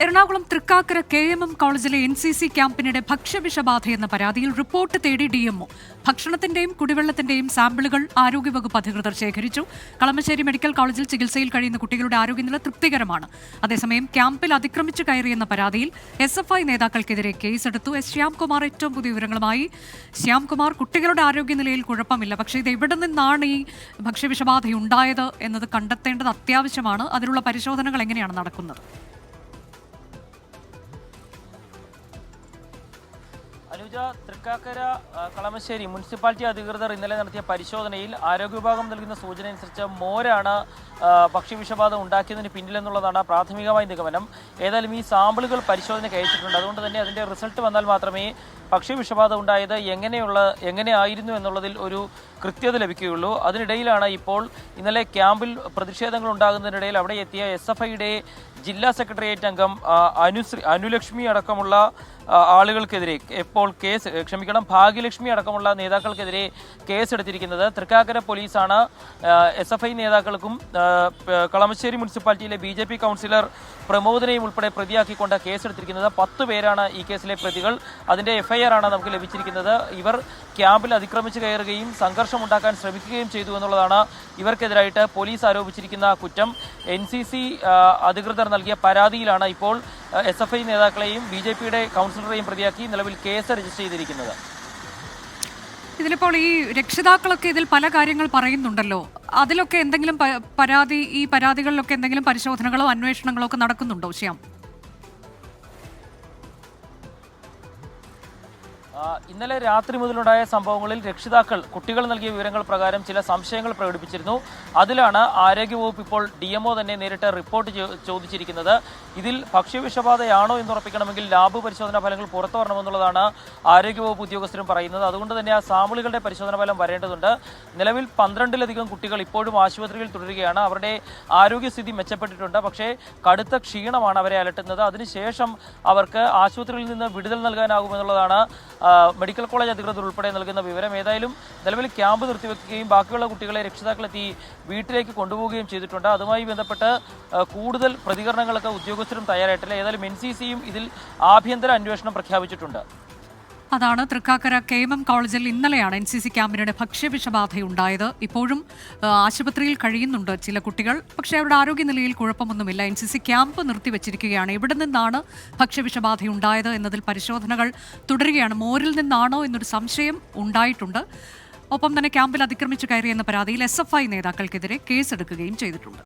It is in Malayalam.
Ernakulam Thrikkakara K M M കോളേജിലെ എൻ സി സി ക്യാമ്പിനിടെ ഭക്ഷ്യവിഷബാധ എന്ന പരാതിയിൽ റിപ്പോർട്ട് തേടി ഡി എംഒ ഭക്ഷണത്തിന്റെയും കുടിവെള്ളത്തിന്റെയും സാമ്പിളുകൾ ആരോഗ്യവകുപ്പ് അധികൃതർ ശേഖരിച്ചു. കളമശ്ശേരി മെഡിക്കൽ കോളേജിൽ ചികിത്സയിൽ കഴിയുന്ന കുട്ടികളുടെ ആരോഗ്യനില തൃപ്തികരമാണ്. അതേസമയം ക്യാമ്പിൽ അതിക്രമിച്ചു കയറിയെന്ന പരാതിയിൽ എസ് എഫ് ഐ നേതാക്കൾക്കെതിരെ കേസെടുത്തു. എസ് ശ്യാംകുമാർ ഏറ്റവും പുതിയ വിവരങ്ങളുമായി. ശ്യാംകുമാർ കുട്ടികളുടെ ആരോഗ്യനിലയിൽ കുഴപ്പമില്ല. പക്ഷേ ഇത് എവിടെ നിന്നാണ് ഈ ഭക്ഷ്യവിഷബാധ ഉണ്ടായത് എന്നത് കണ്ടെത്തേണ്ടത് അത്യാവശ്യമാണ്. അതിനുള്ള പരിശോധനകൾ എങ്ങനെയാണ് നടക്കുന്നത്? അനുജ തൃക്കാക്കര കളമശ്ശേരി മുനിസിപ്പാലിറ്റി അധികൃതർ ഇന്നലെ നടത്തിയ പരിശോധനയിൽ ആരോഗ്യ വിഭാഗം നൽകുന്ന സൂചന അനുസരിച്ച് മോരാണ് പക്ഷിവിഷബാധ ഉണ്ടാക്കിയതിന് പിന്നിലെന്നുള്ളതാണ് പ്രാഥമികമായ നിഗമനം. ഏതായാലും ഈ സാമ്പിളുകൾ പരിശോധനയ്ക്ക് അയച്ചിട്ടുണ്ട്. അതുകൊണ്ട് തന്നെ അതിന്റെ റിസൾട്ട് വന്നാൽ മാത്രമേ ഭക്ഷ്യവിഷബാധ ഉണ്ടായത് എങ്ങനെയുള്ള എങ്ങനെയായിരുന്നു എന്നുള്ളതിൽ ഒരു കൃത്യത ലഭിക്കുകയുള്ളൂ. അതിനിടയിലാണ് ഇപ്പോൾ ഇന്നലെ ക്യാമ്പിൽ പ്രതിഷേധങ്ങൾ ഉണ്ടാകുന്നതിനിടയിൽ അവിടെ എത്തിയ എസ് എഫ് ഐയുടെ ജില്ലാ സെക്രട്ടേറിയറ്റ് അംഗം അനുശ്രീ അനുലക്ഷ്മി അടക്കമുള്ള ആളുകൾക്കെതിരെ ഇപ്പോൾ കേസ് ക്ഷമിക്കണം ഭാഗ്യലക്ഷ്മി അടക്കമുള്ള നേതാക്കൾക്കെതിരെ കേസെടുത്തിരിക്കുന്നത് തൃക്കാക്കര പോലീസാണ്. എസ് എഫ് ഐ നേതാക്കൾക്കും കളമശ്ശേരി മുനിസിപ്പാലിറ്റിയിലെ ബി ജെ പി കൗൺസിലർ പ്രമോദിനെയും ഉൾപ്പെടെ പ്രതിയാക്കിക്കൊണ്ട് കേസെടുത്തിരിക്കുന്നത് പത്ത് പേരാണ് ഈ കേസിലെ പ്രതികൾ. അതിന്റെ എഫ്ഐആർ ആണ് നമുക്ക് ലഭിച്ചിരിക്കുന്നത്. ഇവർ ക്യാമ്പിൽ അതിക്രമിച്ച് കയറുകയും സംഘർഷമുണ്ടാക്കാൻ ശ്രമിക്കുകയും ചെയ്തു എന്നുള്ളതാണ് ഇവർക്കെതിരായിട്ട് പോലീസ് ആരോപിച്ചിരിക്കുന്ന കുറ്റം. എൻ സി സി അധികൃതർ നൽകിയ പരാതിയിലാണ് ഇപ്പോൾ എസ് എഫ് ഐ നേതാക്കളെയും ബി ജെ പിയുടെ കൗൺസിലറെയും പ്രതിയാക്കി നിലവിൽ കേസ് രജിസ്റ്റർ ചെയ്തിരിക്കുന്നത്. ഇതിലിപ്പോൾ ഈ രക്ഷിതാക്കളൊക്കെ ഇതിൽ പല കാര്യങ്ങൾ പറയുന്നുണ്ടല്ലോ. അതിലൊക്കെ എന്തെങ്കിലും പരാതി ഈ പരാതികളിലൊക്കെ എന്തെങ്കിലും പരിശോധനകളോ അന്വേഷണങ്ങളോ ഒക്കെ നടക്കുന്നുണ്ടോ ശ്യാം? ഇന്നലെ രാത്രി മുതലുണ്ടായ സംഭവങ്ങളിൽ രക്ഷിതാക്കൾ കുട്ടികൾ നൽകിയ വിവരങ്ങൾ പ്രകാരം ചില സംശയങ്ങൾ പ്രകടിപ്പിച്ചിരുന്നു. അതിലാണ് ആരോഗ്യവകുപ്പ് ഇപ്പോൾ ഡി എംഒ തന്നെ നേരിട്ട് റിപ്പോർട്ട് ചോദിച്ചിരിക്കുന്നത്. ഇതിൽ ഭക്ഷ്യവിഷബാധയാണോ എന്ന് ഉറപ്പിക്കണമെങ്കിൽ ലാബ് പരിശോധനാ ഫലങ്ങൾ പുറത്തു വരണമെന്നുള്ളതാണ് ആരോഗ്യവകുപ്പ് ഉദ്യോഗസ്ഥരും പറയുന്നത്. അതുകൊണ്ട് തന്നെ ആ സാമ്പിളുകളുടെ പരിശോധനാ ഫലം വരേണ്ടതുണ്ട്. നിലവിൽ പന്ത്രണ്ടിലധികം കുട്ടികൾ ഇപ്പോഴും ആശുപത്രിയിൽ തുടരുകയാണ്. അവരുടെ ആരോഗ്യസ്ഥിതി മെച്ചപ്പെട്ടിട്ടുണ്ട്. പക്ഷേ കടുത്ത ക്ഷീണമാണ് അവരെ അലട്ടുന്നത്. അതിനുശേഷം അവർക്ക് ആശുപത്രിയിൽ നിന്ന് വിടുതൽ നൽകാനാകുമെന്നുള്ളതാണ് മെഡിക്കൽ കോളേജ് അധികൃതർ ഉൾപ്പെടെ നൽകുന്ന വിവരം ഏതായാലും നിലവിൽ ക്യാമ്പ് നിർത്തിവെക്കുകയും ബാക്കിയുള്ള കുട്ടികളെ രക്ഷിതാക്കളെത്തി വീട്ടിലേക്ക് കൊണ്ടുപോവുകയും ചെയ്തിട്ടുണ്ട്. അതുമായി ബന്ധപ്പെട്ട് കൂടുതൽ പ്രതികരണങ്ങളൊക്കെ ഉദ്യോഗസ്ഥരും തയ്യാറായിട്ടില്ല. ഏതായാലും എൻ ഇതിൽ ആഭ്യന്തര അന്വേഷണം പ്രഖ്യാപിച്ചിട്ടുണ്ട്. അതാണ് തൃക്കാക്കര കെ എം എം കോളേജിൽ ഇന്നലെയാണ് എൻ സി സി ക്യാമ്പിനിടെ ഭക്ഷ്യവിഷബാധയുണ്ടായത്. ഇപ്പോഴും ആശുപത്രിയിൽ കഴിയുന്നുണ്ട് ചില കുട്ടികൾ. പക്ഷേ അവരുടെ ആരോഗ്യനിലയിൽ കുഴപ്പമൊന്നുമില്ല. എൻ സി സി ക്യാമ്പ് നിർത്തിവച്ചിരിക്കുകയാണ്. എവിടെ നിന്നാണ് ഭക്ഷ്യവിഷബാധയുണ്ടായത് എന്നതിൽ പരിശോധനകൾ തുടരുകയാണ്. മോരിൽ നിന്നാണോ എന്നൊരു സംശയം ഉണ്ടായിട്ടുണ്ട്. ഒപ്പം തന്നെ ക്യാമ്പിൽ അതിക്രമിച്ചു കയറിയെന്ന പരാതിയിൽ എസ് എഫ് ഐ നേതാക്കൾക്കെതിരെ കേസെടുക്കുകയും ചെയ്തിട്ടുണ്ട്.